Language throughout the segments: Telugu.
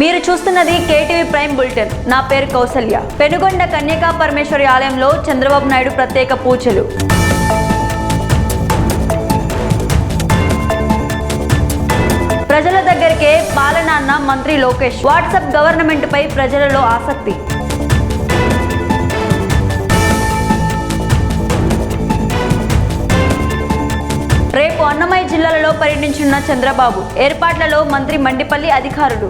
మీరు చూస్తున్నది కేటీవీ ప్రైమ్ బులెటిన్. నా పేరు కౌసల్య. పెనుగొండ కన్యకా పరమేశ్వరి ఆలయంలో చంద్రబాబు నాయుడు ప్రత్యేక పూజలు. ప్రజల దగ్గరికే పాలనాన్న మంత్రి లోకేష్. వాట్సాప్ గవర్నమెంట్ పై ప్రజలలో ఆసక్తి. రేపు అన్నమయ్య జిల్లాలలో పర్యటించనున్న చంద్రబాబు. ఏర్పాట్లలో మంత్రి మండిపల్లి అధికారులు.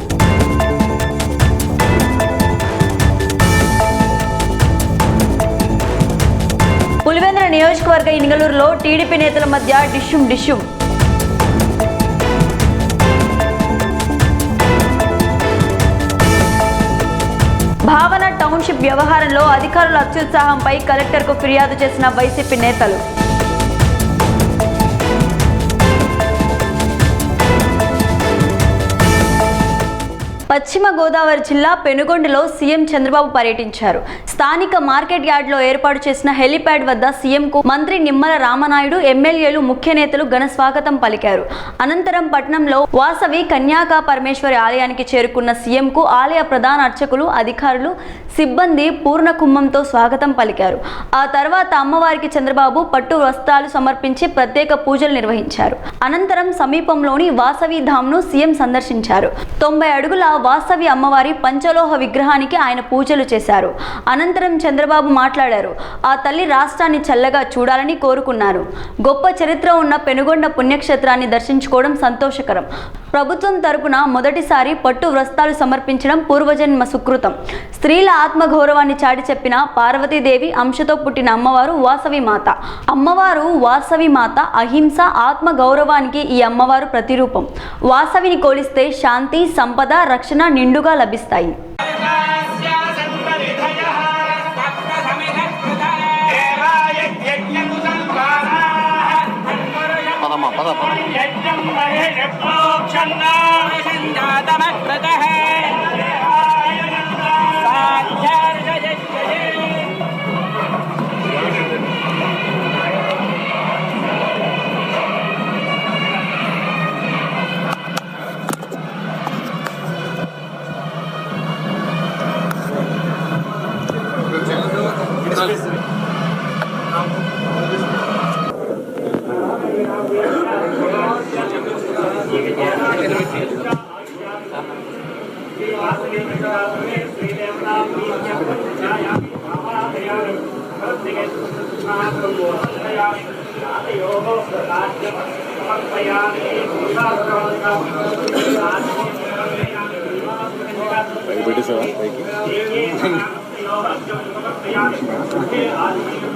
పులివెందుల నియోజకవర్గ ఇనుగలూరులో టీడీపీ నేతల మధ్య డిష్యుం డిష్యుం. భావన టౌన్షిప్ వ్యవహారంలో అధికారుల అత్యుత్సాహంపై కలెక్టర్కు ఫిర్యాదు చేసిన వైసీపీ నేతలు. పశ్చిమ గోదావరి జిల్లా పెనుగొండలో సీఎం చంద్రబాబు పర్యటించారు. స్థానిక మార్కెట్ యార్డ్లో ఏర్పాటు చేసిన హెలిప్యాడ్ వద్ద సీఎంకు మంత్రి నిమ్మల రామనాయుడు ఎమ్మెల్యేలు ముఖ్య నేతలు ఘన స్వాగతం పలికారు. అనంతరం పట్నంలో వాసవి కన్యాకా పరమేశ్వరి ఆలయానికి చేరుకున్న సీఎంకు ఆలయ ప్రధాన అర్చకులు అధికారులు సిబ్బంది పూర్ణ కుంభంతో స్వాగతం పలికారు. ఆ తర్వాత అమ్మవారికి చంద్రబాబు పట్టు వస్త్రాలు సమర్పించి ప్రత్యేక పూజలు నిర్వహించారు. అనంతరం సమీపంలోని వాసవి ధామ్ను సీఎం సందర్శించారు. తొంభై అడుగుల వాస్తవి అమ్మవారి పంచలోహ విగ్రహానికి ఆయన పూజలు చేశారు. అనంతరం చంద్రబాబు మాట్లాడారు. ఆ తల్లి రాష్ట్రాన్ని చల్లగా చూడాలని కోరుకున్నారు. గొప్ప చరిత్ర ఉన్న పెనుగొండ పుణ్యక్షేత్రాన్ని దర్శించుకోవడం సంతోషకరం. ప్రభుత్వం తరపున మొదటిసారి పట్టు వ్రస్తాలు సమర్పించడం పూర్వజన్మ సుకృతం. స్త్రీల ఆత్మగౌరవాన్ని చాటి చెప్పిన పార్వతీదేవి అంశతో పుట్టిన అమ్మవారు వాసవి మాత. అమ్మవారు వాసవి మాత అహింస ఆత్మ గౌరవానికి ఈ అమ్మవారు ప్రతిరూపం. వాసవిని కోలిస్తే శాంతి సంపద రక్షణ నిండుగా లభిస్తాయి. పద Obrigado.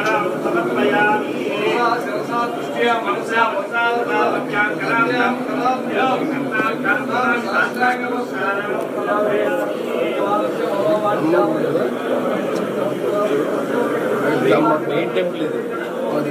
ప్రదక్షిణ నమస్కారం సమర్పయామి శిరసా దృష్ట్యా మనసా మెయిన్ టెంపుల్ ఇది అది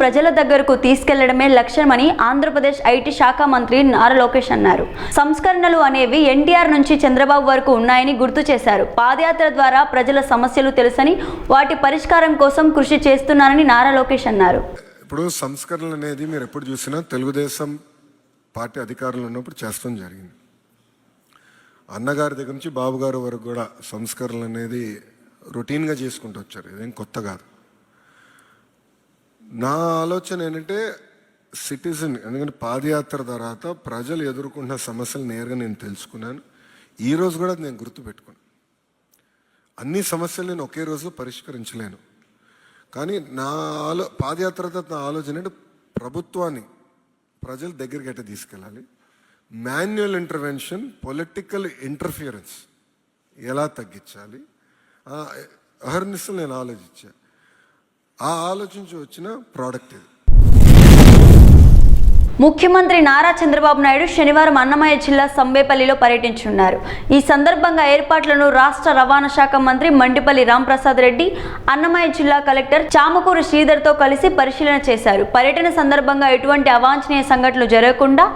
ప్రజల దగ్గరకు తీసుకెళ్ళడమే లక్ష్యమని ఆంధ్రప్రదేశ్ ఐటీ శాఖ మంత్రి నారా లోకేష్ అన్నారు. సంస్కరణలు అనేవి ఎన్టీఆర్ నుంచి చంద్రబాబు వరకు ఉన్నాయని గుర్తు చేశారు. పాదయాత్ర ద్వారా ప్రజల సమస్యలు తెలుసని వాటి పరిష్కారం కోసం కృషి చేస్తున్నానని నారా లోకేష్ అన్నారు. ఇప్పుడు సంస్కరణలు అనేది మీరు ఎప్పుడు చూసినా తెలుగుదేశం పార్టీ అధికారంలో ఉన్నప్పుడు చేస్తాం జరిగింది. అన్నగారి దగ్గర నుంచి బాబుగారు వరకు కూడా సంస్కరణలు అనేది రొటీన్గా చేసుకుంటూ వచ్చారు. ఇదేం కొత్త కాదు. నా ఆలోచన ఏంటంటే సిటిజన్ ఎందుకంటే పాదయాత్ర తర్వాత ప్రజలు ఎదుర్కొంటున్న సమస్యలు నేరుగా నేను తెలుసుకున్నాను. ఈ రోజు కూడా నేను గుర్తుపెట్టుకున్నాను. అన్ని సమస్యలు నేను ఒకే రోజు పరిష్కరించలేను. కానీ నా ఆలో పాదయాత్ర తర్వాత నా ఆలోచన ఏంటంటే ప్రభుత్వాన్ని ప్రజల దగ్గరికి ఎట్లా తీసుకెళ్ళాలి? మాన్యువల్ ఇంటర్వెన్షన్ పొలిటికల్ ఇంటర్ఫియరెన్స్ ఎలా తగ్గించాలి? ఆ అహర్నిశలు నేను ఆలోచించాను ఆ ఆలోచించి వచ్చిన ప్రోడక్ట్ ఇది. ముఖ్యమంత్రి నారా చంద్రబాబు నాయుడు శనివారం అన్నమయ్య జిల్లా సంబేపల్లిలో పర్యటించనున్నారు ఈ సందర్భంగా ఏర్పాట్లను రాష్ట్ర రవాణా శాఖ మంత్రి మండిపల్లి రాంప్రసాద్ రెడ్డి అన్నమయ్య జిల్లా కలెక్టర్ చామకూరు శ్రీధర్తో కలిసి పరిశీలన చేశారు. పర్యటన సందర్భంగా ఎటువంటి అవాంఛనీయ సంఘటనలు జరగకుండా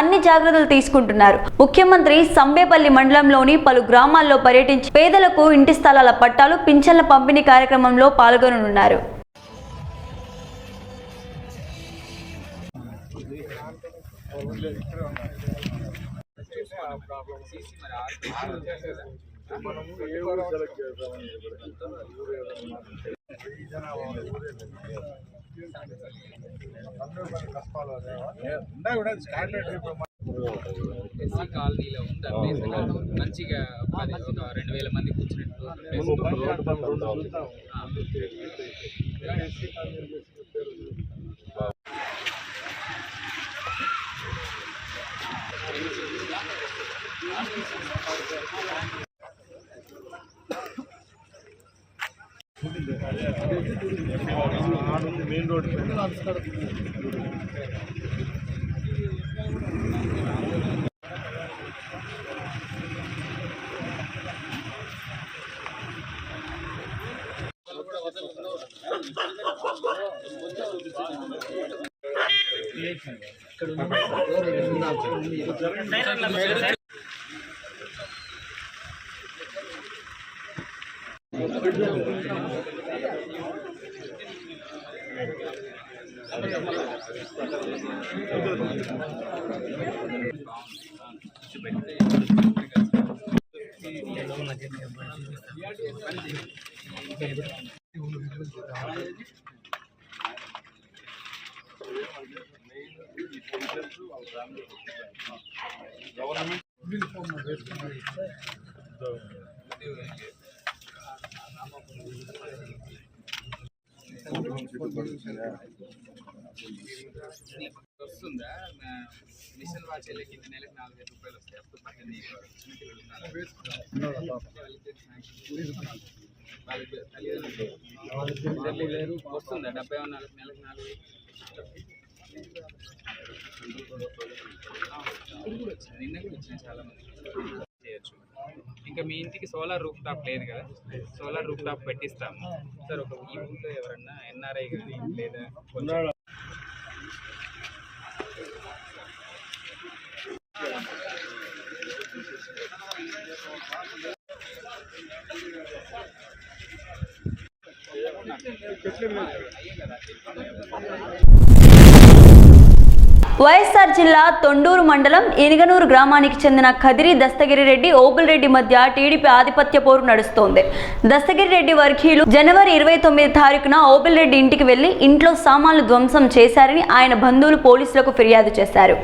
అన్ని జాగ్రత్తలు తీసుకుంటున్నారు. ముఖ్యమంత్రి సంబేపల్లి మండలంలోని పలు గ్రామాల్లో పర్యటించి పేదలకు ఇంటి స్థలాల పట్టాలు పింఛన్ల పంపిణీ కార్యక్రమంలో పాల్గొననున్నారు. ఎస్సీ కాలనీలో ఉంది ప్లేస్ మంచిగా పది ఒక రెండు వేల మంది కూర్చున్నట్టు मेन रोड पे వస్తుందా? మిషన్ వాచ్ కింద నెలకు నాలుగు వేల రూపాయలు వస్తాయి. అప్పుడు పద్దెనిమిది చిన్న పిల్లలు ఉన్నారు. వాళ్ళకి తల్లిదండ్రులు వస్తుందా? డెబ్బై నాలుగు నెలకు నాలుగు నిన్న కూడా చాలా మంది. చేయొచ్చు. ఇంకా మీ ఇంటికి సోలార్ రూఫ్ టాప్ లేదు కదా? సోలార్ రూఫ్ టాప్ పెట్టిస్తాము. సార్ ఒక ఈ ఊళ్ళో ఎవరన్నా ఎన్ఆర్ఐ కానీ లేదా కొంచెం వైఎస్ఆర్ జిల్లా తొండూరు మండలం ఇనుగనూరు గ్రామానికి చెందిన కదిరి దస్తగిరి రెడ్డి ఓబుల్ రెడ్డి మధ్య టీడీపీ ఆధిపత్య పోరు నడుస్తోంది. దస్తగిరి రెడ్డి వర్గీయులు జనవరి ఇరవై తొమ్మిది తారీఖున ఓబుల్ రెడ్డి ఇంటికి వెళ్ళి ఇంట్లో సామాన్లు ధ్వంసం చేశారని ఆయన బంధువులు పోలీసులకు ఫిర్యాదు చేశారు.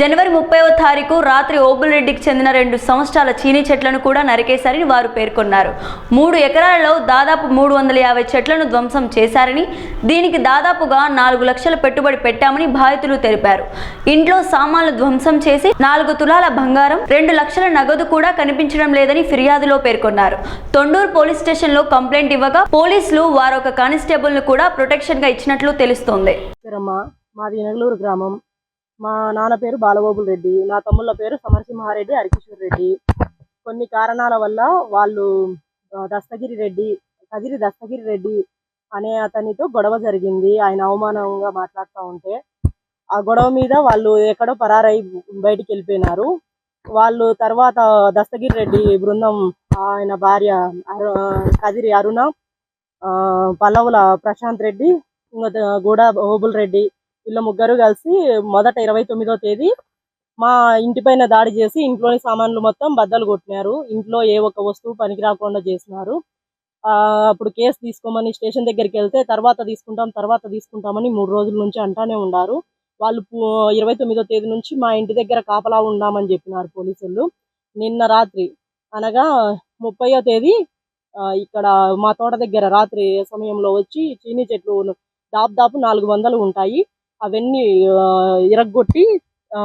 జనవరి ముప్పైవ తారీఖు రాత్రి ఓబుల్ రెడ్డికి చెందిన రెండు సంవత్సరాల చీనీ చెట్లను కూడా నరికేశారని వారు పేర్కొన్నారు. మూడు ఎకరాలలో దాదాపు మూడు వందల యాభై చెట్లను ధ్వంసం చేశారని దీనికి దాదాపుగా నాలుగు లక్షల పెట్టుబడి పెట్టామని బాధితులు తెలిపారు. ఇంట్లో సామాన్లు ధ్వంసం చేసి నాలుగు తులాల బంగారం రెండు లక్షల నగదు కూడా కనిపించడం లేదని ఫిర్యాదులో పేర్కొన్నారు. తొండూరు పోలీస్ స్టేషన్లో కంప్లైంట్ ఇవ్వగా పోలీసులు వారొక కానిస్టేబుల్ను కూడా ప్రొటెక్షన్గా ఇచ్చినట్లు తెలుస్తోంది. మాది ఎనగలూరు గ్రామం. మా నాన్న పేరు బాలగోపుల్ రెడ్డి. నా తమ్ముళ్ళ పేరు సమరసింహారెడ్డి హరికిషోర్ రెడ్డి. కొన్ని కారణాల వల్ల వాళ్ళు దస్తగిరి రెడ్డి కదిరి దస్తగిరి రెడ్డి అనే అతనితో గొడవ జరిగింది. ఆయన అవమానంగా మాట్లాడుతూ ఉంటే ఆ గొడవ మీద వాళ్ళు ఎక్కడో పరారై బయటికి వెళ్ళిపోయినారు. వాళ్ళు తర్వాత దస్తగిరి రెడ్డి బృందం ఆయన భార్య కదిరి అరుణ ఆ, పల్లవుల ప్రశాంత్ రెడ్డి ఇంకా గూడ ఓబుల్ రెడ్డి వీళ్ళ ముగ్గురు కలిసి మొదట ఇరవై తొమ్మిదో తేదీ మా ఇంటి పైన దాడి చేసి ఇంట్లోని సామాన్లు మొత్తం బద్దలు కొట్టినారు. ఇంట్లో ఏ ఒక్క వస్తువు పనికి రాకుండా చేసినారు. ఆ, అప్పుడు కేసు తీసుకోమని స్టేషన్ దగ్గరికి వెళ్తే తర్వాత తీసుకుంటాం తర్వాత తీసుకుంటామని మూడు రోజుల నుంచి అంటానే ఉన్నారు. వాళ్ళు ఇరవై తొమ్మిదో తేదీ నుంచి మా ఇంటి దగ్గర కాపలా ఉండామని చెప్పినారు పోలీసులు. నిన్న రాత్రి అనగా ముప్పయో తేదీ ఆ, ఇక్కడ మా తోట దగ్గర రాత్రి సమయంలో వచ్చి చీనీ చెట్లు దాదాపు నాలుగు వందలు ఉంటాయి. అవన్నీ ఆ, ఇరగ్గొట్టి ఆ,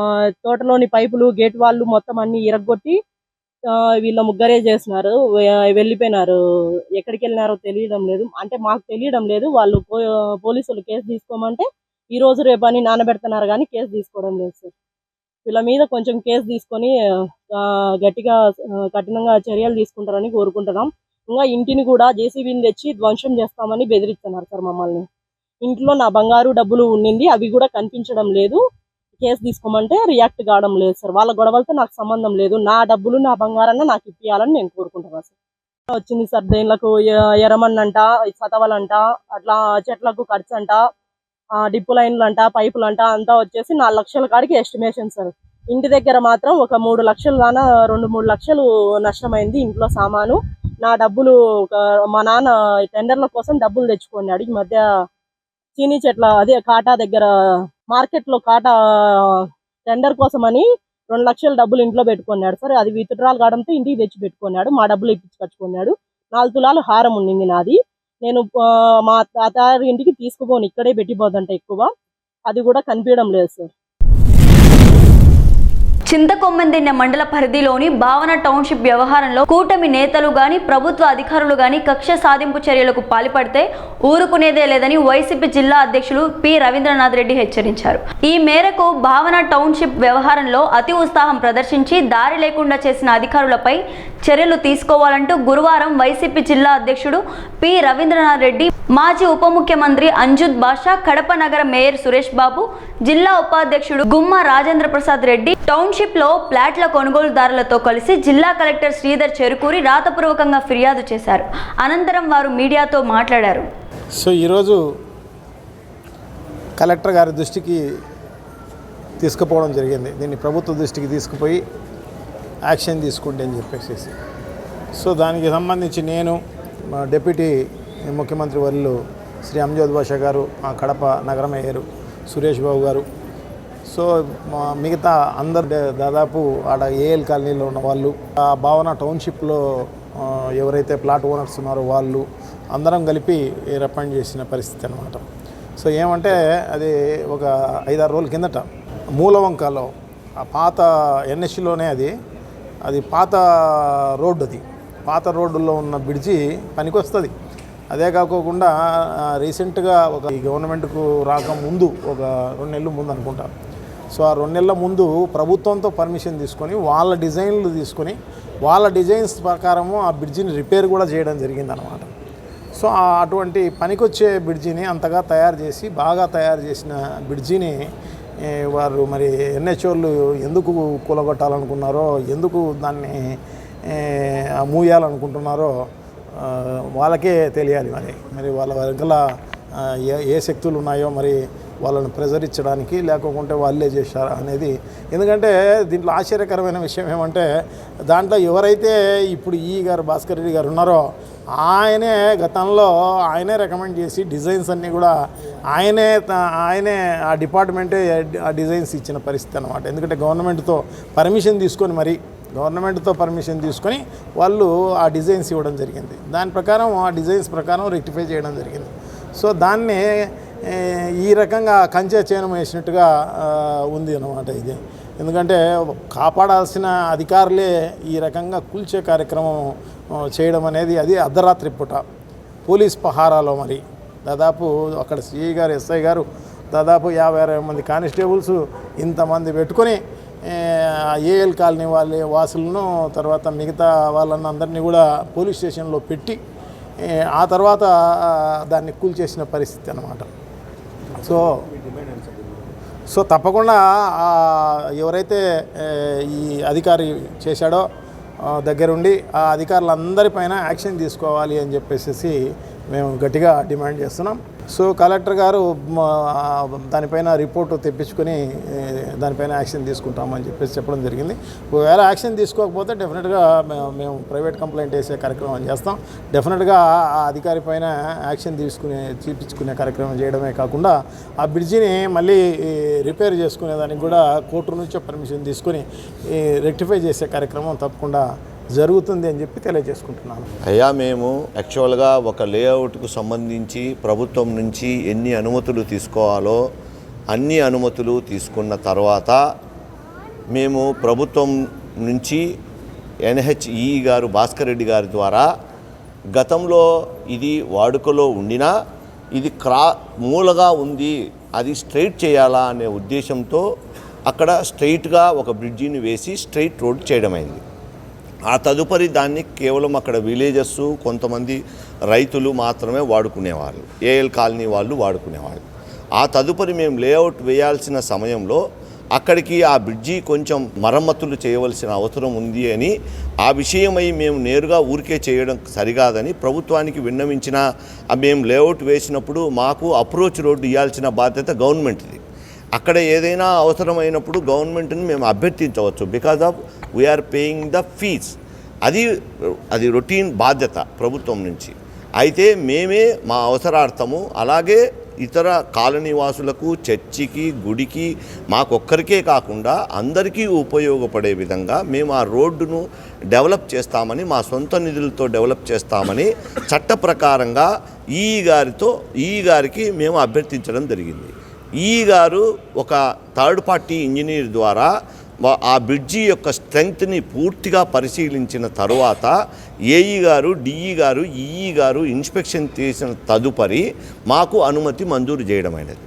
తోటలోని పైపులు గేట్ వాళ్ళు మొత్తం అన్ని ఇరగ్గొట్టి వీళ్ళ ముగ్గురే చేసినారు. వెళ్ళిపోయినారు. ఎక్కడికి వెళ్ళినారో తెలియడం లేదు. అంటే మాకు తెలియడం లేదు. వాళ్ళు పో- పోలీసులు కేసు తీసుకోమంటే ఈ రోజు రేపు అని నానబెడుతున్నారు కానీ కేసు తీసుకోవడం లేదు సార్. వీళ్ళ మీద కొంచెం కేసు తీసుకొని గట్టిగా కఠినంగా చర్యలు తీసుకుంటారని కోరుకుంటున్నాం. ఇంకా ఇంటిని కూడా జేసీబీని తెచ్చి ధ్వంసం చేస్తామని బెదిరిస్తున్నారు సార్ మమ్మల్ని. ఇంట్లో నా బంగారు డబ్బులు ఉండింది అవి కూడా కనిపించడం లేదు. కేసు తీసుకోమంటే రియాక్ట్ కావడం లేదు సార్. వాళ్ళ గొడవలతో నాకు సంబంధం లేదు. నా డబ్బులు నా బంగారాన్ని నాకు ఇప్పియాలని నేను కోరుకుంటున్నాను సార్. వచ్చింది సార్ దేనిలకు ఎరమన్నంట సతవలంట అట్లా చెట్లకు ఖర్చు అంట డిప్పు లైన్లు అంట పైపులు అంట అంతా వచ్చేసి నాలుగు లక్షల కాడికి ఎస్టిమేషన్ సార్. ఇంటి దగ్గర మాత్రం ఒక మూడు లక్షలు దాన రెండు మూడు లక్షలు నష్టమైంది ఇంట్లో సామాను. నా డబ్బులు ఒక మా నాన్న టెండర్ల కోసం డబ్బులు తెచ్చుకున్నాడు. ఈ మధ్య చీనీ చెట్ల అదే కాటా దగ్గర మార్కెట్లో కాటా టెండర్ కోసం అని రెండు లక్షల డబ్బులు ఇంట్లో పెట్టుకున్నాడు సార్. అది విత్డ్రాల్ కావడంతో ఇంటికి తెచ్చి పెట్టుకున్నాడు. మా డబ్బులు ఇప్పించుకొచ్చుకున్నాడు నాలుగు తులాలు హారం ఉండింది నాది. నేను మా తాతారి ఇంటికి తీసుకుపోను. ఇక్కడే పెట్టిపోదంట ఎక్కువ. అది కూడా కనిపించడం లేదు సార్. చింతకొమ్మందిన్న మండల పరిధిలోని భావన టౌన్షిప్ వ్యవహారంలో కూటమి నేతలు గాని ప్రభుత్వ అధికారులు గాని కక్ష సాధింపు చర్యలకు పాల్పడితే ఊరుకునేదే లేదని వైసీపీ జిల్లా అధ్యక్షులు పి. రవీంద్రనాథ్ రెడ్డి హెచ్చరించారు. ఈ మేరకు భావన టౌన్షిప్ వ్యవహారంలో అతి ఉత్సాహం ప్రదర్శించి దారి లేకుండా చేసిన అధికారులపై చర్యలు తీసుకోవాలంటూ గురువారం వైసీపీ జిల్లా అధ్యక్షుడు పి. రవీంద్రనాథ్ రెడ్డి మాజీ ఉప ముఖ్యమంత్రి అంజుద్ బాషా కడప నగర మేయర్ సురేష్ బాబు జిల్లా ఉపాధ్యక్షుడు గుమ్మ రాజేంద్ర ప్రసాద్ రెడ్డి టౌన్షిప్ లో ప్లాట్ల కొనుగోలుదారులతో కలిసి జిల్లా కలెక్టర్ శ్రీధర్ చేరుకూరి రాతపూర్వకంగా ఫిర్యాదు చేశారు. అనంతరం వారు మీడియాతో మాట్లాడారు. సో ఈరోజు కలెక్టర్ గారి దృష్టికి తీసుకుపోవడం జరిగింది. దీన్ని ప్రభుత్వ దృష్టికి తీసుకుపోయి యాక్షన్ తీసుకుంటే అని చెప్పేసి సో దానికి సంబంధించి నేను మా డిప్యూటీ ముఖ్యమంత్రి వర్యులు శ్రీ అంజోద్ భాష గారు మా కడప నగర మేయర్ సురేష్ బాబు గారు సో మా మిగతా అందరు దాదాపు ఆడ ఏఎల్ కాలనీలో ఉన్న వాళ్ళు ఆ భావన టౌన్షిప్లో ఎవరైతే ప్లాట్ ఓనర్స్ ఉన్నారో వాళ్ళు అందరం కలిపి రెప్పండ్ చేసిన పరిస్థితి అనమాట సో ఏమంటే అది ఒక ఐదారు రోజుల కిందట మూలవంకలో ఆ పాత ఎన్ఎస్సిలోనే అది అది పాత రోడ్డు అది. పాత రోడ్డులో ఉన్న బ్రిడ్జి పనికొస్తుంది. అదే కాకోకుండా రీసెంట్గా ఒక ఈ గవర్నమెంట్కు రాకముందు ఒక రెండు నెలలు ముందు అనుకుంటా సో ఆ రెండు నెలల ముందు ప్రభుత్వంతో పర్మిషన్ తీసుకొని వాళ్ళ డిజైన్లు తీసుకొని వాళ్ళ డిజైన్స్ ప్రకారము ఆ బ్రిడ్జిని రిపేర్ కూడా చేయడం జరిగిందనమాట సో అటువంటి పనికొచ్చే బ్రిడ్జిని అంతగా తయారు చేసి బాగా తయారు చేసిన బ్రిడ్జిని వారు మరి ఎన్హెచ్ఓళ్ళు ఎందుకు కూలగొట్టాలనుకున్నారో ఎందుకు దాన్ని మూయాలనుకుంటున్నారో వాళ్ళకే తెలియాలి మరి. మరి వాళ్ళ వెనకల ఏ ఏ శక్తులు ఉన్నాయో మరి వాళ్ళని ప్రెజర్ ఇచ్చడానికి లేకుంటే వాళ్ళే చేశారా అనేది. ఎందుకంటే దీంట్లో ఆశ్చర్యకరమైన విషయం ఏమంటే దాంట్లో ఎవరైతే ఇప్పుడు ఈ గారు భాస్కర్ రెడ్డి గారు ఉన్నారో ఆయనే గతంలో ఆయనే రికమెండ్ చేసి డిజైన్స్ అన్నీ కూడా ఆయనే త- ఆయనే ఆ డిపార్ట్మెంటే ఆ డిజైన్స్ ఇచ్చిన పరిస్థితి అనమాట ఎందుకంటే గవర్నమెంట్తో పర్మిషన్ తీసుకొని మరి గవర్నమెంట్తో పర్మిషన్ తీసుకొని వాళ్ళు ఆ డిజైన్స్ ఇవ్వడం జరిగింది. దాని ప్రకారం ఆ డిజైన్స్ ప్రకారం రెక్టిఫై చేయడం జరిగింది. సో దాన్ని ఈ రకంగా కంచె చేను వేసినట్టుగా ఉంది అన్నమాట ఇది. ఎందుకంటే కాపాడాల్సిన అధికారులే ఈ రకంగా కూల్చే కార్యక్రమం చేయడం అనేది అది అర్ధరాత్రి పూట. పోలీస్ పహారాలో మరి. దాదాపు అక్కడ సిఐ గారు ఎస్ఐ గారు దాదాపు యాభై అరవై మంది కానిస్టేబుల్స్ ఇంతమంది పెట్టుకొని ఏఎల్ కాలనీ వాళ్ళ వాసులను తర్వాత మిగతా వాళ్ళని అందరినీ కూడా పోలీస్ స్టేషన్లో పెట్టి ఆ తర్వాత దాన్ని కూల్చేసిన పరిస్థితి అన్నమాట. సో సో తప్పకుండా ఎవరైతే ఈ అధికారి చేశాడో దగ్గరుండి ఆ అధికారులందరిపైన యాక్షన్ తీసుకోవాలి అని చెప్పేసి మేము గట్టిగా డిమాండ్ చేస్తున్నాం. సో కలెక్టర్ గారు దానిపైన రిపోర్టు తెప్పించుకొని దానిపైన యాక్షన్ తీసుకుంటామని చెప్పేసి చెప్పడం జరిగింది. ఒకవేళ యాక్షన్ తీసుకోకపోతే డెఫినెట్గా మేము ప్రైవేట్ కంప్లైంట్ వేసే కార్యక్రమం చేస్తాం. డెఫినెట్గా ఆ అధికారి పైన యాక్షన్ తీసుకునే చూపించుకునే కార్యక్రమం చేయడమే కాకుండా ఆ బ్రిడ్జిని మళ్ళీ రిపేర్ చేసుకునే దానికి కూడా కోర్టు నుంచి పర్మిషన్ తీసుకొని రెక్టిఫై చేసే కార్యక్రమం తప్పకుండా జరుగుతుంది అని చెప్పి తెలియజేసుకుంటున్నాను. అయ్యా మేము యాక్చువల్గా ఒక లేఅవుట్కు సంబంధించి ప్రభుత్వం నుంచి ఎన్ని అనుమతులు తీసుకోవాలో అన్ని అనుమతులు తీసుకున్న తర్వాత మేము ప్రభుత్వం నుంచి ఎన్హెచ్ఈ గారు భాస్కర్ రెడ్డి గారి ద్వారా గతంలో ఇది వాడుకలో ఉండినా ఇది క్రా మూలగా ఉంది అది స్ట్రైట్ చేయాలా అనే ఉద్దేశంతో అక్కడ స్ట్రైట్గా ఒక బ్రిడ్జిని వేసి స్ట్రైట్ రోడ్ చేయడమైంది. ఆ తదుపరి దాన్ని కేవలం అక్కడ విలేజెస్ కొంతమంది రైతులు మాత్రమే వాడుకునేవాళ్ళు ఏఎల్ కాలనీ వాళ్ళు వాడుకునేవాళ్ళు ఆ తదుపరి మేము లేఅవుట్ వేయాల్సిన సమయంలో అక్కడికి ఆ బ్రిడ్జి కొంచెం మరమ్మతులు చేయవలసిన అవసరం ఉంది అని ఆ విషయమై మేము నేరుగా ఊరికే చేయడం సరికాదని ప్రభుత్వానికి విన్నవించిన మేము లేఅవుట్ వేసినప్పుడు మాకు అప్రోచ్ రోడ్డు ఇవ్వాల్సిన బాధ్యత గవర్నమెంట్ది. అక్కడ ఏదైనా అవసరమైనప్పుడు గవర్నమెంట్ని మేము అభ్యర్థించవచ్చు. Because of we are paying the fees అది అది రొటీన్ బాధ్యత ప్రభుత్వం నుంచి. అయితే మేమే మా అవసరార్థము అలాగే ఇతర కాలనీ వాసులకు చర్చికి గుడికి మాకొక్కరికే కాకుండా అందరికీ ఉపయోగపడే విధంగా మేము ఆ రోడ్డును డెవలప్ చేస్తామని మా సొంత నిధులతో డెవలప్ చేస్తామని చట్ట ప్రకారంగా ఈ గారితో ఈ గారికి మేము అభ్యర్థించడం జరిగింది. ఈ గారు ఒక థర్డ్ పార్టీ ఇంజనీర్ ద్వారా ఆ బ్రిడ్జి యొక్క స్ట్రెంగ్త్ని పూర్తిగా పరిశీలించిన తరువాత ఏఈ గారు డిఈ గారు ఈఈ గారు ఇన్స్పెక్షన్ చేసిన తదుపరి మాకు అనుమతి మంజూరు చేయడమైనది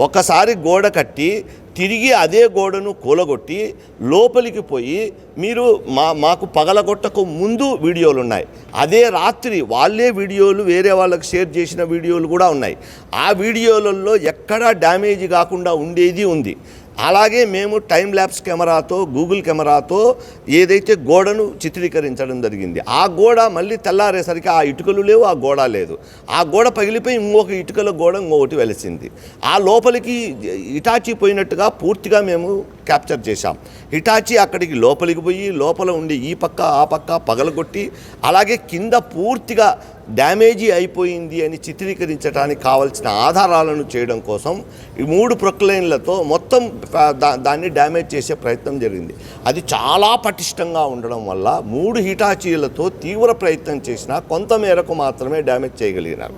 ఒకసారి గోడ కట్టి తిరిగి అదే గోడను కూలగొట్టి లోపలికి పోయి మీరు మా మాకు పగలగొట్టకు ముందు వీడియోలు ఉన్నాయి అదే రాత్రి వాళ్ళే వీడియోలు వేరే వాళ్ళకి షేర్ చేసిన వీడియోలు కూడా ఉన్నాయి. ఆ వీడియోలలో ఎక్కడా డ్యామేజ్ కాకుండా ఉండేది ఉంది. అలాగే మేము టైం ల్యాబ్స్ కెమెరాతో గూగుల్ కెమెరాతో ఏదైతే గోడను చిత్రీకరించడం జరిగింది ఆ గోడ మళ్ళీ తెల్లారేసరికి ఆ ఇటుకలు లేవు ఆ గోడ లేదు. ఆ గోడ పగిలిపోయి ఇంకొక ఇటుకల గోడ ఇంకొకటి వెలిసింది. ఆ లోపలికి ఇటాచి పోయినట్టుగా పూర్తిగా మేము క్యాప్చర్ చేశాం. హిటాచి అక్కడికి లోపలికి పోయి లోపల ఉండి ఈ పక్క ఆ పక్క పగలగొట్టి అలాగే కింద పూర్తిగా డ్యామేజీ అయిపోయింది అని చిత్రీకరించడానికి కావలసిన ఆధారాలను చేయడం కోసం ఈ మూడు ప్రొక్లైన్లతో మొత్తం దా- దాన్ని డ్యామేజ్ చేసే ప్రయత్నం జరిగింది. అది చాలా పటిష్టంగా ఉండడం వల్ల మూడు హిటాచీలతో తీవ్ర ప్రయత్నం చేసినా కొంత మేరకు మాత్రమే డ్యామేజ్ చేయగలిగినారు.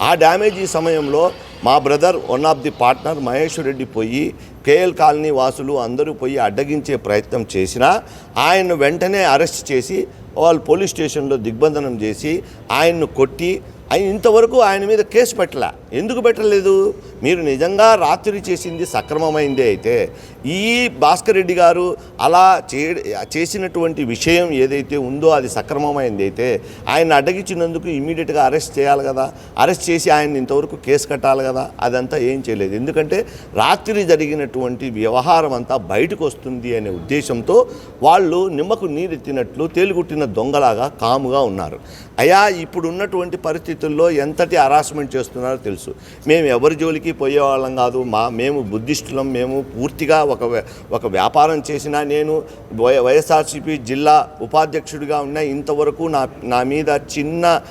ఆ డ్యామేజీ సమయంలో మా brother one of the partner Maheshwar Reddy పోయి కేఎల్ కాలనీ వాసులు అందరూ పోయి అడ్డగించే ప్రయత్నం చేసినా ఆయన వెంటనే అరెస్ట్ చేసి వాళ్ళు పోలీస్ స్టేషన్లో దిగ్బంధనం చేసి ఆయన్ను కొట్టి ఆయన ఇంతవరకు ఆయన మీద కేసు పెట్టలే. ఎందుకు పెట్టలేదు మీరు నిజంగా రాత్రి చేసింది సక్రమమైందే అయితే ఈ భాస్కర్ రెడ్డి గారు అలా చే చేసినటువంటి విషయం ఏదైతే ఉందో అది సక్రమమైంది అయితే ఆయన అడ్డగించినందుకు ఇమీడియట్గా అరెస్ట్ చేయాలి కదా. అరెస్ట్ చేసి ఆయన ఇంతవరకు కేసు కట్టాలి కదా. అదంతా ఏం చేయలేదు. ఎందుకంటే రాత్రి జరిగినటువంటి వ్యవహారం అంతా బయటకు వస్తుంది అనే ఉద్దేశంతో వాళ్ళు నిమ్మకు నీరెత్తినట్లు తేలిగుట్టిన దొంగలాగా కాముగా ఉన్నారు. అయా ఇప్పుడు ఉన్నటువంటి పరిస్థితుల్లో ఎంతటి హరాస్మెంట్ చేస్తున్నారో తెలుసు. మేము ఎవరి జోలికి పోయేవాళ్ళం కాదు. మా మేము బుద్ధిస్టులం. మేము పూర్తిగా ఒక ఒక వ్యాపారం చేసినా నేను వై- వైఎస్ఆర్సీపీ జిల్లా ఉపాధ్యక్షుడిగా ఉన్న ఇంతవరకు నా నా మీద చిన్న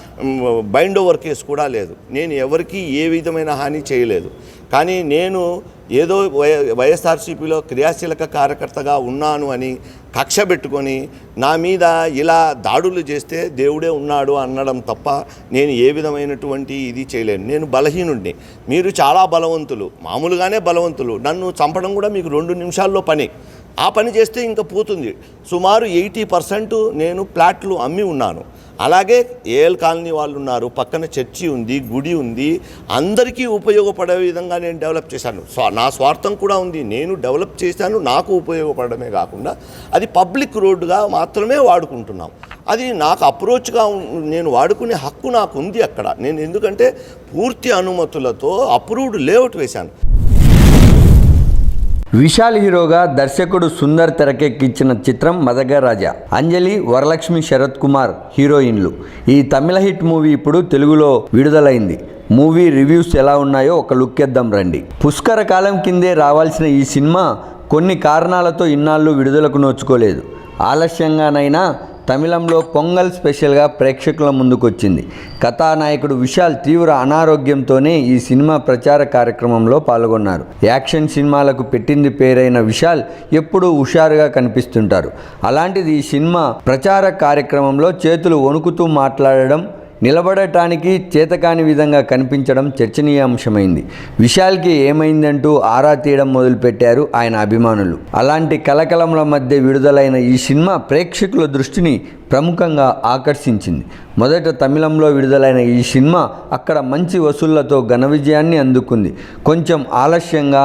బైండ్ ఓవర్ కేసు కూడా లేదు. నేను ఎవరికి ఏ విధమైన హాని చేయలేదు. కానీ నేను ఏదో వై వైఎస్ఆర్సీపీలో క్రియాశీలక కార్యకర్తగా ఉన్నాను అని కక్ష పెట్టుకొని నా మీద ఇలా దాడులు చేస్తే దేవుడే ఉన్నాడు అనడం తప్ప నేను ఏ విధమైనటువంటి ఇది చేయలేను. నేను బలహీనుడిని. మీరు చాలా బలవంతులు. మామూలుగానే బలవంతులు. నన్ను చంపడం కూడా మీకు రెండు నిమిషాల్లో పని. ఆ పని చేస్తే ఇంకా పోతుంది. సుమారు ఎయిటీ పర్సెంట్ నేను ప్లాట్లు అమ్మి ఉన్నాను. అలాగే ఏఎల్ కాలనీ వాళ్ళు ఉన్నారు పక్కన చర్చి ఉంది గుడి ఉంది అందరికీ ఉపయోగపడే విధంగా నేను డెవలప్ చేశాను. నా స్వార్థం కూడా ఉంది నేను డెవలప్ చేశాను నాకు ఉపయోగపడమే కాకుండా అది పబ్లిక్ రోడ్డుగా మాత్రమే వాడుకుంటున్నాం. అది నాకు అప్రోచ్గా నేను వాడుకునే హక్కు నాకు ఉంది అక్కడ. నేను ఎందుకంటే పూర్తి అనుమతులతో అప్రూవ్డ్ లేఅవుట్ వేశాను. విశాల్ హీరోగా దర్శకుడు సుందర్ తెరకెక్కించిన చిత్రం మదగ రాజా. అంజలి వరలక్ష్మి శరత్ కుమార్ హీరోయిన్లు. ఈ తమిళ హిట్ మూవీ ఇప్పుడు తెలుగులో విడుదలైంది. మూవీ రివ్యూస్ ఎలా ఉన్నాయో ఒక లుక్ ఎద్దాం రండి. పుష్కర కాలం కిందే రావాల్సిన ఈ సినిమా కొన్ని కారణాలతో ఇన్నాళ్ళు విడుదలకు నోచుకోలేదు. ఆలస్యంగానైనా తమిళంలో పొంగల్ స్పెషల్గా ప్రేక్షకుల ముందుకొచ్చింది. కథానాయకుడు విశాల్ తీవ్ర అనారోగ్యంతోనే ఈ సినిమా ప్రచార కార్యక్రమంలో పాల్గొన్నారు. యాక్షన్ సినిమాలకు పెట్టింది పేరైన విశాల్ ఎప్పుడూ హుషారుగా కనిపిస్తుంటారు. అలాంటిది ఈ సినిమా ప్రచార కార్యక్రమంలో చేతులు వణుకుతూ మాట్లాడడం నిలబడటానికి చేతకాని విధంగా కనిపించడం చర్చనీయాంశమైంది. విశాల్కి ఏమైందంటూ ఆరా తీయడం మొదలుపెట్టారు ఆయన అభిమానులు. అలాంటి కలకలంల మధ్య విడుదలైన ఈ సినిమా ప్రేక్షకుల దృష్టిని ప్రముఖంగా ఆకర్షించింది. మొదట తమిళంలో విడుదలైన ఈ సినిమా అక్కడ మంచి వసూళ్ళతో ఘన విజయాన్ని అందుకుంది. కొంచెం ఆలస్యంగా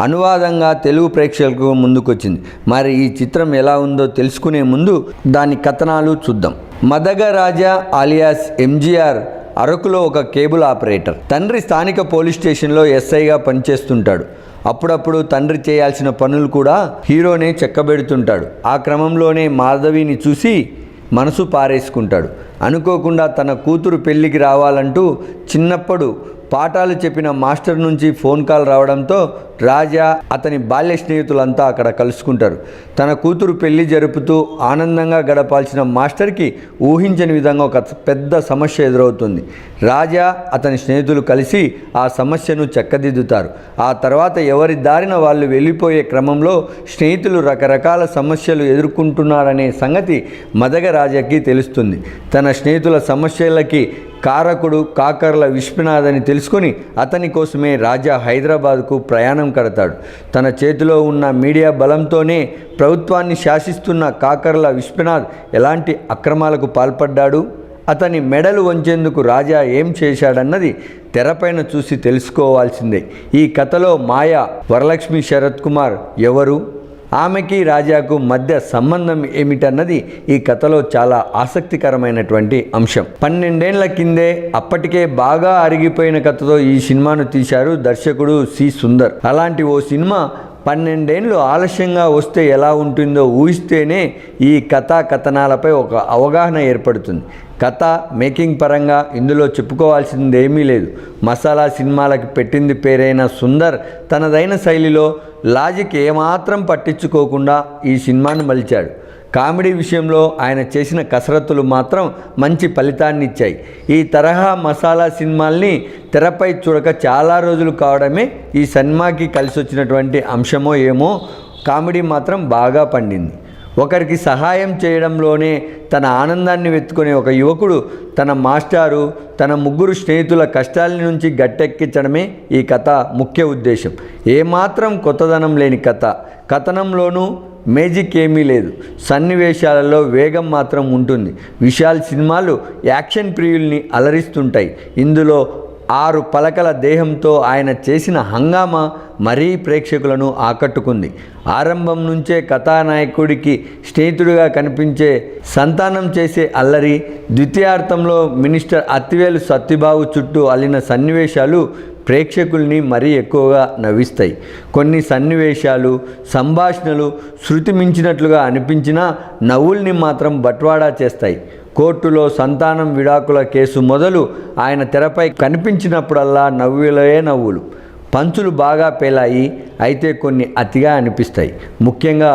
అనువాదంగా తెలుగు ప్రేక్షకులకు ముందుకొచ్చింది. మరి ఈ చిత్రం ఎలా ఉందో తెలుసుకునే ముందు దాని కథనాలు చూద్దాం. మదగ రాజా ఆలియాస్ ఎంజీఆర్ అరకులో ఒక కేబుల్ ఆపరేటర్. తండ్రి స్థానిక పోలీస్ స్టేషన్లో ఎస్ఐగా పనిచేస్తుంటాడు. అప్పుడప్పుడు తండ్రి చేయాల్సిన పనులు కూడా హీరోనే చెక్కబెడుతుంటాడు. ఆ క్రమంలోనే మాధవిని చూసి మనసు పారేసుకుంటాడు. అనుకోకుండా తన కూతురు పెళ్ళికి రావాలంటూ చిన్నప్పుడు పాఠాలు చెప్పిన మాస్టర్ నుంచి ఫోన్ కాల్ రావడంతో రాజా అతని బాల్య స్నేహితులంతా అక్కడ కలుసుకుంటారు. తన కూతురు పెళ్ళి జరుపుతూ ఆనందంగా గడపాల్సిన మాస్టర్కి ఊహించని విధంగా ఒక పెద్ద సమస్య ఎదురవుతుంది. రాజా అతని స్నేహితులు కలిసి ఆ సమస్యను చక్కదిద్దుతారు. ఆ తర్వాత ఎవరి దారిన వాళ్ళు వెళ్ళిపోయే క్రమంలో స్నేహితులు రకరకాల సమస్యలు ఎదుర్కొంటున్నారనే సంగతి మదగ రాజాకి తెలుస్తుంది. తన స్నేహితుల సమస్యలకి కారకుడు కాకర్ల విశ్వనాథ్ అని తెలుసుకొని అతని కోసమే రాజా హైదరాబాద్కు ప్రయాణం కడతాడు. తన చేతిలో ఉన్న మీడియా బలంతోనే ప్రభుత్వాన్ని శాసిస్తున్న కాకర్ల విశ్వనాథ్ ఎలాంటి అక్రమాలకు పాల్పడ్డాడు? అతని మెడలు వంచేందుకు రాజా ఏం చేశాడన్నది తెరపైన చూసి తెలుసుకోవాల్సిందే. ఈ కథలో మాయ వరలక్ష్మి శరత్ కుమార్ ఎవరు? ఆమెకి రాజాకు మధ్య సంబంధం ఏమిటన్నది ఈ కథలో చాలా ఆసక్తికరమైనటువంటి అంశం. పన్నెండేళ్ళ కిందే అప్పటికే బాగా అరిగిపోయిన కథతో ఈ సినిమాను తీశారు దర్శకుడు సి. సుందర్. అలాంటి ఓ సినిమా పన్నెండేళ్ళు ఆలస్యంగా వస్తే ఎలా ఉంటుందో ఊహిస్తేనే ఈ కథా కథనాలపై ఒక అవగాహన ఏర్పడుతుంది. కథ మేకింగ్ పరంగా ఇందులో చెప్పుకోవాల్సింది ఏమీ లేదు. మసాలా సినిమాలకు పెట్టింది పేరైన సుందర్ తనదైన శైలిలో లాజిక్ ఏమాత్రం పట్టించుకోకుండా ఈ సినిమాను మలిచాడు. కామెడీ విషయంలో ఆయన చేసిన కసరత్తులు మాత్రం మంచి ఫలితాన్ని ఇచ్చాయి ఈ తరహా మసాలా సినిమాల్ని తెరపై చూడక చాలా రోజులు కావడమే ఈ సినిమాకి కలిసి వచ్చినటువంటి అంశమో ఏమో కామెడీ మాత్రం బాగా పండింది. ఒకరికి సహాయం చేయడంలోనే తన ఆనందాన్ని వెతుకునే ఒక యువకుడు తన మాస్టారు తన ముగ్గురు స్నేహితుల కష్టాల నుంచి గట్టెక్కించడమే ఈ కథ ముఖ్య ఉద్దేశం. ఏమాత్రం కొత్తదనం లేని కథ. కథనంలోనూ మేజిక్ ఏమీ లేదు. సన్నివేశాలలో వేగం మాత్రం ఉంటుంది. విశాల్ సినిమాలు యాక్షన్ ప్రియుల్ని అలరిస్తుంటాయి. ఇందులో ఆరు పలకల దేహంతో ఆయన చేసిన హంగామా మరీ ప్రేక్షకులను ఆకట్టుకుంది. ఆరంభం నుంచే కథానాయకుడికి స్నేహితుడిగా కనిపించే సంతానం చేసే అల్లరి ద్వితీయార్థంలో మినిస్టర్ అత్తివేలు సత్యబాబు చుట్టూ అల్లిన సన్నివేశాలు ప్రేక్షకుల్ని మరీ ఎక్కువగా నవ్విస్తాయి. కొన్ని సన్నివేశాలు సంభాషణలు శృతి మించినట్లుగా అనిపించినా నవ్వుల్ని మాత్రం బట్వాడా చేస్తాయి. కోర్టులో సంతానం విడాకుల కేసు మొదలు ఆయన తెరపై కనిపించినప్పుడల్లా నవ్వులే నవ్వులు. పంచులు బాగా పేలాయి అయితే కొన్ని అతిగా అనిపిస్తాయి. ముఖ్యంగా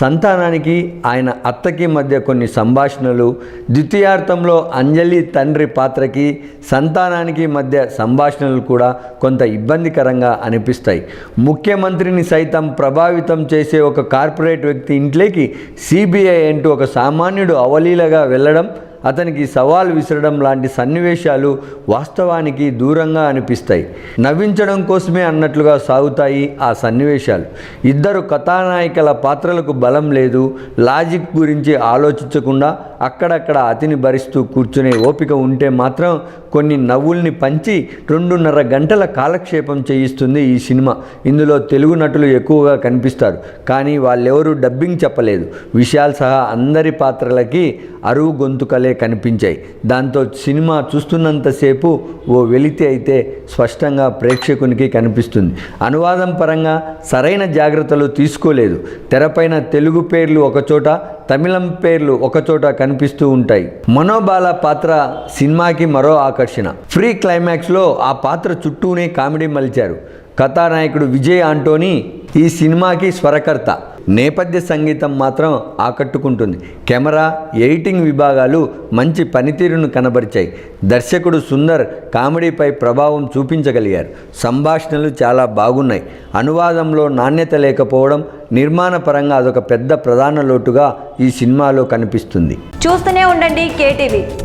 సంతానానికి ఆయన అత్తకి మధ్య కొన్ని సంభాషణలు ద్వితీయార్థంలో అంజలి తండ్రి పాత్రకి సంతానానికి మధ్య సంభాషణలు కూడా కొంత ఇబ్బందికరంగా అనిపిస్తాయి. ముఖ్యమంత్రిని సైతం ప్రభావితం చేసే ఒక కార్పొరేట్ వ్యక్తి ఇంట్లోకి సిబిఐ అంటూ ఒక సామాన్యుడు అవలీలగా వెళ్ళడం అతనికి సవాల్ విసరడం లాంటి సన్నివేశాలు వాస్తవానికి దూరంగా అనిపిస్తాయి. నవ్వించడం కోసమే అన్నట్లుగా సాగుతాయి ఆ సన్నివేశాలు. ఇద్దరు కథానాయికల పాత్రలకు బలం లేదు లాజిక్ గురించి ఆలోచించకుండా అక్కడక్కడ అతిని భరిస్తూ కూర్చునే ఓపిక ఉంటే మాత్రం కొన్ని నవ్వుల్ని పంచి రెండున్నర గంటల కాలక్షేపం చేయిస్తుంది ఈ సినిమా. ఇందులో తెలుగు నటులు ఎక్కువగా కనిపిస్తారు. కానీ వాళ్ళెవరూ డబ్బింగ్ చెప్పలేదు. విశాల్ సహా అందరి పాత్రలకి అరువు గొంతుకలే కనిపించాయి. దాంతో సినిమా చూస్తున్నంతసేపు ఓ వెలితి అయితే స్పష్టంగా ప్రేక్షకునికి కనిపిస్తుంది. అనువాదం పరంగా సరైన జాగ్రత్తలు తీసుకోలేదు. తెరపైన తెలుగు పేర్లు ఒకచోట తమిళం పేర్లు ఒకచోట కనిపిస్తూ ఉంటాయి. మనోబాల పాత్ర సినిమాకి మరో ఆకర్షణ. ఫ్రీ క్లైమాక్స్లో ఆ పాత్ర చుట్టూనే కామెడీ మలిచారు. కథానాయకుడు విజయ్ ఆంటోనీ ఈ సినిమాకి స్వరకర్త. నేపథ్య సంగీతం మాత్రం ఆకట్టుకుంటుంది. కెమెరా ఎడిటింగ్ విభాగాలు మంచి పనితీరును కనబరిచాయి. దర్శకుడు సుందర్ కామెడీపై ప్రభావం చూపించగలిగారు. సంభాషణలు చాలా బాగున్నాయి. అనువాదంలో నాణ్యత లేకపోవడం నిర్మాణ పరంగా అదొక పెద్ద ప్రధాన లోటుగా ఈ సినిమాలో కనిపిస్తుంది. చూస్తూనే ఉండండి కేటీవీ.